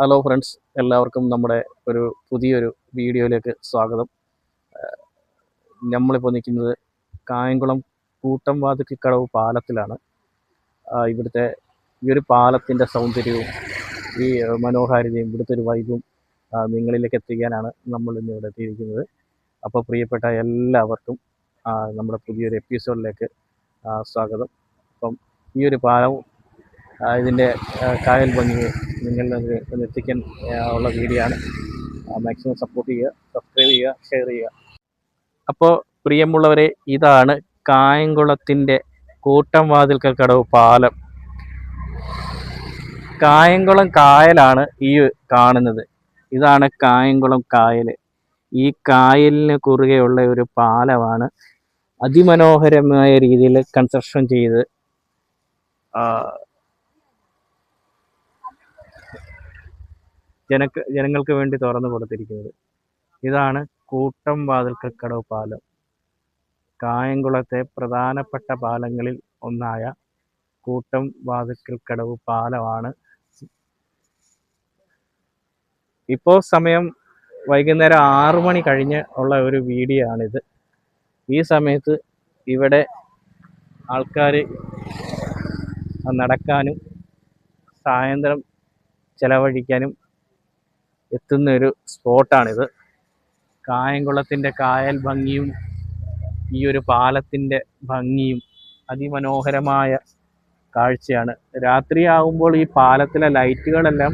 Hello friends എല്ലാവർക്കും നമ്മുടെ ഒരു പുതിയൊരു വീഡിയോയിലേക്ക് സ്വാഗതം. നമ്മളിപ്പോൾ നിൽക്കുന്നത് കായംകുളം കൂട്ടം വാതുക്കിക്കടവ് പാലത്തിലാണ്. ഇവിടുത്തെ ഈ ഒരു പാലത്തിന്റെ സൗന്ദര്യവും ഈ മനോഹാരിതയും ഇവിടുത്തെ ഒരു വൈബും നിങ്ങളിലേക്ക് എത്തിക്കാനാണ് നമ്മൾ ഇന്ന് ഇവിടെ എത്തിയിരിക്കുന്നത്. അപ്പോൾ പ്രിയപ്പെട്ട എല്ലാവർക്കും നമ്മുടെ പുതിയൊരു എപ്പിസോഡിലേക്ക് സ്വാഗതം. അപ്പം ഈ ഒരു പാലം ഇതിന്റെ കായൽ ഭംഗി നിങ്ങളിലേക്ക് എത്തിക്കാൻ ഉള്ള വീഡിയോ ആണ് മാക്സിമം സപ്പോർട്ട് ചെയ്യുക സബ്സ്ക്രൈബ് ചെയ്യുക ഷെയർ ചെയ്യുക. അപ്പോൾ പ്രിയമുള്ളവരെ ഇതാണ് കായംകുളത്തിന്റെ കൂട്ടം വാതിൽക്കൽ കടവ് പാലം. കായംകുളം കായലാണ് ഈ കാണുന്നത്. ഇതാണ് കായംകുളം കായൽ. ഈ കായലിന് കുറുകെയുള്ള ഒരു പാലമാണ് അതിമനോഹരമായ രീതിയിൽ കൺസ്ട്രക്ഷൻ ചെയ്ത് ജനക്ക് ജനങ്ങൾക്ക് വേണ്ടി തുറന്നു കൊടുത്തിരിക്കുന്നത്. ഇതാണ് കൂട്ടം കടവ് പാലം. കായംകുളത്തെ പ്രധാനപ്പെട്ട പാലങ്ങളിൽ ഒന്നായ കൂട്ടം വാതിൽക്കൽ കടവ് പാലമാണ്. ഇപ്പോൾ സമയം വൈകുന്നേരം ആറു മണി കഴിഞ്ഞ് ഉള്ള ഒരു വീഡിയോ ആണിത് ഈ സമയത്ത് ഇവിടെ ആൾക്കാർ നടക്കാനും സായന്ത്രം ചെലവഴിക്കാനും എത്തുന്ന ഒരു സ്പോട്ടാണിത്. കായംകുളത്തിന്റെ കായൽ ഭംഗിയും ഈ ഒരു പാലത്തിന്റെ ഭംഗിയും അതിമനോഹരമായ കാഴ്ചയാണ്. രാത്രിയാകുമ്പോൾ ഈ പാലത്തിലെ ലൈറ്റുകളെല്ലാം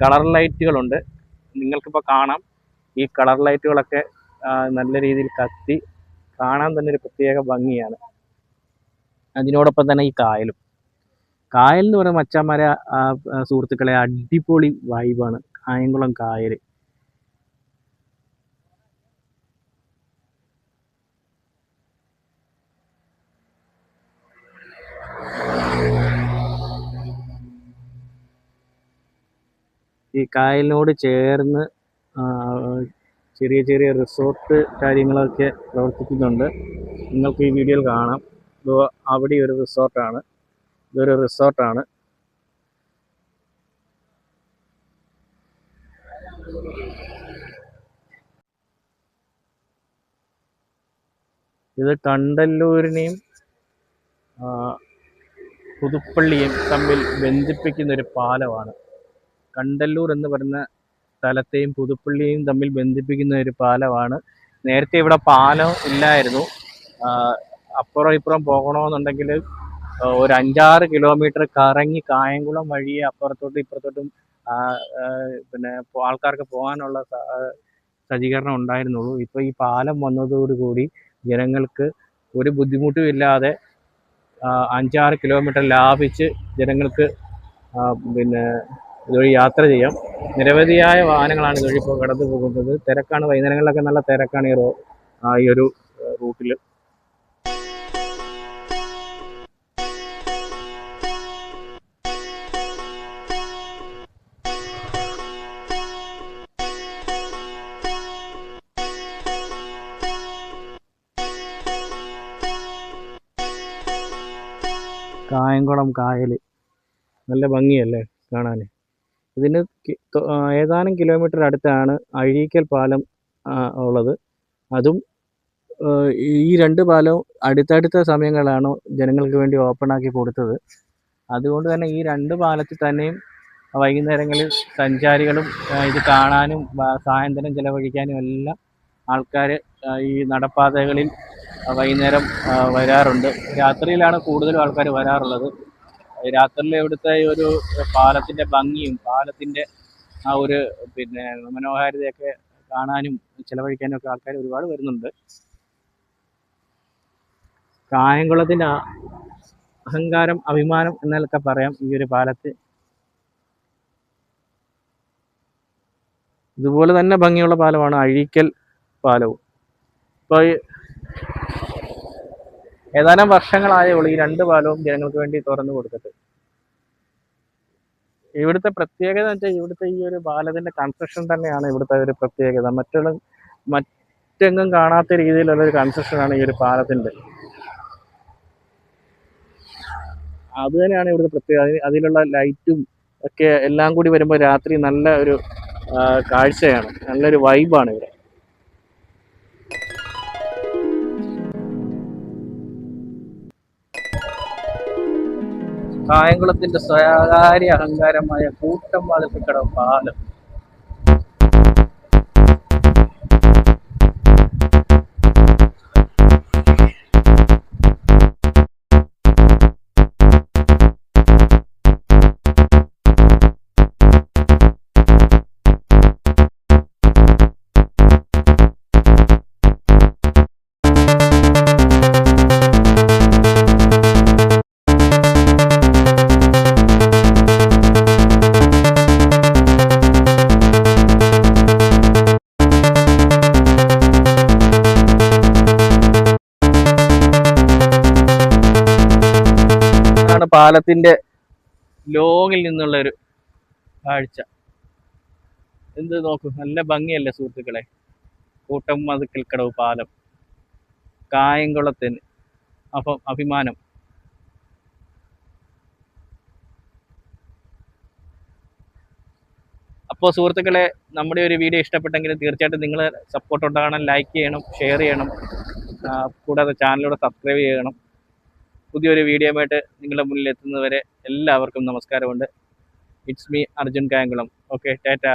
കളർ ലൈറ്റുകളുണ്ട്. നിങ്ങൾക്കിപ്പോൾ കാണാം. ഈ കളർ ലൈറ്റുകളൊക്കെ നല്ല രീതിയിൽ കത്തി കാണാൻ തന്നെ ഒരു പ്രത്യേക ഭംഗിയാണ്. അതിനോടൊപ്പം തന്നെ ഈ കായലും. കായൽ എന്ന് പറയുന്ന മച്ചാന്മാരെ സുഹൃത്തുക്കളെ അടിപൊളി വൈബാണ് കായംകുളം കായൽ ഈ കായലിനോട് ചേർന്ന് ചെറിയ ചെറിയ റിസോർട്ട് കാര്യങ്ങളൊക്കെ പ്രവർത്തിക്കുന്നുണ്ട്. നിങ്ങൾക്ക് ഈ വീഡിയോയിൽ കാണാം. അവിടെ ഒരു റിസോർട്ടാണ്. ഇതൊരു റിസോർട്ടാണ്. ഇത് കണ്ടല്ലൂരിനെയും പുതുപ്പള്ളിയും തമ്മിൽ ബന്ധിപ്പിക്കുന്ന ഒരു പാലമാണ്. കണ്ടല്ലൂർ എന്ന് പറയുന്ന സ്ഥലത്തെയും പുതുപ്പള്ളിയും തമ്മിൽ ബന്ധിപ്പിക്കുന്ന ഒരു പാലമാണ്. നേരത്തെ ഇവിടെ പാലം ഇല്ലായിരുന്നു. അപ്പുറം ഇപ്പുറം പോകണമെന്നുണ്ടെങ്കിൽ ഒരു അഞ്ചാറ് കിലോമീറ്റർ കറങ്ങി കായംകുളം വഴി അപ്പുറത്തോട്ടും ഇപ്പുറത്തോട്ടും പിന്നെ ആൾക്കാർക്ക് പോകാനുള്ള സജ്ജീകരണം ഉണ്ടായിരുന്നുള്ളൂ. ഇപ്പോൾ ഈ പാലം വന്നതോടുകൂടി ജനങ്ങൾക്ക് ഒരു ബുദ്ധിമുട്ടും ഇല്ലാതെ അഞ്ചാറ് കിലോമീറ്റർ ലാഭിച്ച് ജനങ്ങൾക്ക് പിന്നെ ഇതുവഴി യാത്ര ചെയ്യാം. നിരവധിയായ വാഹനങ്ങളാണ് ഇതുവഴി ഇപ്പോൾ കടന്നു പോകുന്നത് തിരക്കാണ്. വൈകുന്നേരങ്ങളിലൊക്കെ നല്ല തിരക്കാണ് ഈ റോ ഈ ഒരു റൂട്ടിൽ കായംകുളം കായൽ നല്ല ഭംഗിയല്ലേ കാണാൻ ഇതിന് ഏതാനും കിലോമീറ്റർ അടുത്താണ് അഴീക്കൽ പാലം ഉള്ളത്. അതും ഈ രണ്ട് പാലവും അടുത്തടുത്ത സമയങ്ങളാണ് ജനങ്ങൾക്ക് വേണ്ടി ഓപ്പൺ ആക്കി കൊടുത്തത്. അതുകൊണ്ട് തന്നെ ഈ രണ്ട് പാലത്തിൽ തന്നെയും വൈകുന്നേരങ്ങളിൽ സഞ്ചാരികളും ഇത് കാണാനും വ- ചിലവഴിക്കാനും എല്ലാം ആൾക്കാർ ഈ നടപ്പാതകളിൽ വൈകുന്നേരം വരാറുണ്ട്. രാത്രിയിലാണ് കൂടുതലും ആൾക്കാർ വരാറുള്ളത്. രാത്രിയിൽ ഇവിടുത്തെ ഒരു പാലത്തിന്റെ ഭംഗിയും പാലത്തിന്റെ ആ ഒരു പിന്നെ മനോഹാരിതയൊക്കെ കാണാനും ചിലവഴിക്കാനും ഒക്കെ ആൾക്കാർ ഒരുപാട് വരുന്നുണ്ട്. കായംകുളത്തിന്റെ അഹങ്കാരം അഭിമാനം എന്നൊക്കെ പറയാം ഈ ഒരു പാലത്ത്. ഇതുപോലെ തന്നെ ഭംഗിയുള്ള പാലമാണ് അഴീക്കൽ പാലവും. ഇപ്പോൾ ഏതാനും വർഷങ്ങളായ ഉള്ളൂ ഈ രണ്ട് പാലവും ജനങ്ങൾക്ക് വേണ്ടി തുറന്നു കൊടുത്തിട്ട് ഇവിടുത്തെ പ്രത്യേകത എന്ന് വെച്ചാൽ ഇവിടുത്തെ ഈ ഒരു പാലത്തിന്റെ കൺസ്ട്രക്ഷൻ തന്നെയാണ് ഇവിടുത്തെ ഒരു പ്രത്യേകത. മറ്റുള്ള മറ്റെങ്ങും കാണാത്ത രീതിയിലുള്ള ഒരു കൺസ്ട്രക്ഷനാണ് ഈ ഒരു പാലത്തിന്റെ. അത് തന്നെയാണ് ഇവിടുത്തെ പ്രത്യേകത. അതിലുള്ള ലൈറ്റും ഒക്കെ എല്ലാം കൂടി വരുമ്പോൾ രാത്രി നല്ല ഒരു കാഴ്ചയാണ്. നല്ലൊരു വൈബാണ് ഇവിടെ. കായംകുളത്തിന്റെ സ്വകാര്യ അഹങ്കാരമായ കൂട്ടം വാതിൽക്കടവ് പാലം പാലത്തിന്റെ ലോങ്ങിൽ നിന്നുള്ള ഒരു കാഴ്ച. എന്ത് നോക്കൂ നല്ല ഭംഗിയല്ലേ സുഹൃത്തുക്കളെ? കൂട്ടം മതുക്കൽ കടവ് പാലം. കായംകുളത്തിന് അപ്പം അഭിമാനം. അപ്പോൾ സുഹൃത്തുക്കളെ നമ്മുടെ ഒരു വീഡിയോ ഇഷ്ടപ്പെട്ടെങ്കിൽ തീർച്ചയായിട്ടും നിങ്ങൾ സപ്പോർട്ട് ഉണ്ടാകണം ലൈക്ക് ചെയ്യണം ഷെയർ ചെയ്യണം. കൂടാതെ ചാനലിലൂടെ സബ്സ്ക്രൈബ് ചെയ്യണം. പുതിയൊരു വീഡിയോയുമായിട്ട് നിങ്ങളുടെ മുന്നിൽ എത്തുന്നതുവരെ എല്ലാവർക്കും നമസ്കാരമുണ്ട്. It's me Arjun Kayamkulam. Okay tata.